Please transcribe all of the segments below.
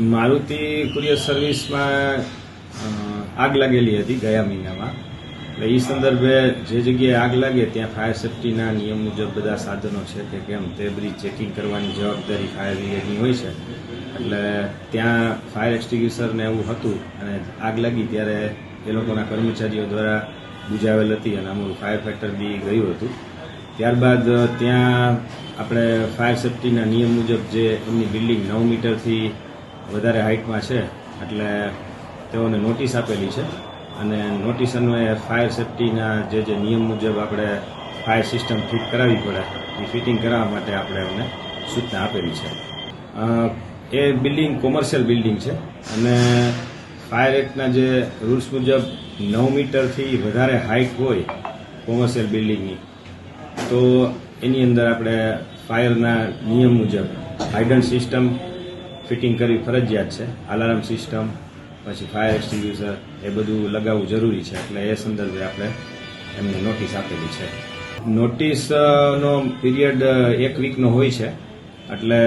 Maruti courier સર્વિસમાં આગ લાગેલી હતી ગયા મહિનામાં. એટલે એ સંદર્ભે જે જગ્યાએ આગ લાગે ત્યાં ફાયર સેફ્ટીના નિયમ મુજબ બધા સાધનો છે કે કેમ તે બધી ચેકિંગ કરવાની જવાબદારી ફાયર બ્રિગેડની હોય છે. એટલે ત્યાં ફાયર એક્સટિંગ્યુશરને એવું હતું અને આગ લાગી ત્યારે એ લોકોના કર્મચારીઓ દ્વારા બુજાવેલ હતી અને અમારું ફાયર ફેક્ટર બી ગયું હતું. ત્યારબાદ ત્યાં આપણે ફાયર સેફ્ટીના નિયમ મુજબ જે એમની બિલ્ડિંગ નવ મીટરથી વધારે હાઇટમાં છે, એટલે તેઓને નોટિસ આપેલી છે. અને નોટિસ અન્વયે ફાયર સેફ્ટીના જે જે નિયમ મુજબ આપણે ફાયર સિસ્ટમ ફિટ કરાવવી પડે, એ ફિટિંગ કરાવવા માટે આપણે એમને સૂચના આપેલી છે. એ બિલ્ડિંગ કોમર્શિયલ બિલ્ડિંગ છે. અને ફાયર એક્ટના જે રૂલ્સ મુજબ નવ મીટરથી વધારે હાઇટ હોય કોમર્શિયલ બિલ્ડિંગની તો એની અંદર આપણે ફાયરના નિયમ મુજબ હાઇડન સિસ્ટમ ફિટિંગ કરવી ફરજિયાત છે. અલાર્મ સિસ્ટમ પછી ફાયર એક્સટિંગ્યુશર એ બધું લગાવવું જરૂરી છે. એટલે એ સંદર્ભે આપણે એમને નોટિસ આપેલી છે. નોટિસનો પીરિયડ એક વીકનો હોય છે. એટલે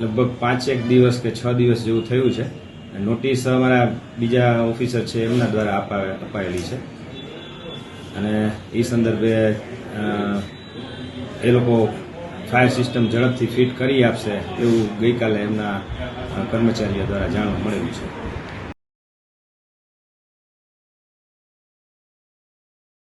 લગભગ પાંચેક દિવસ કે છ દિવસ જેવું થયું છે. નોટિસ અમારા બીજા ઓફિસર છે, એમના દ્વારા અપાવે અપાયેલી છે. અને એ સંદર્ભે એ લોકો ફાયર સિસ્ટમ ઝડપથી ફિટ કરી આપશે એવું ગઈકાલે એમના કર્મચારીઓ દ્વારા જાણવા મળેલું છે.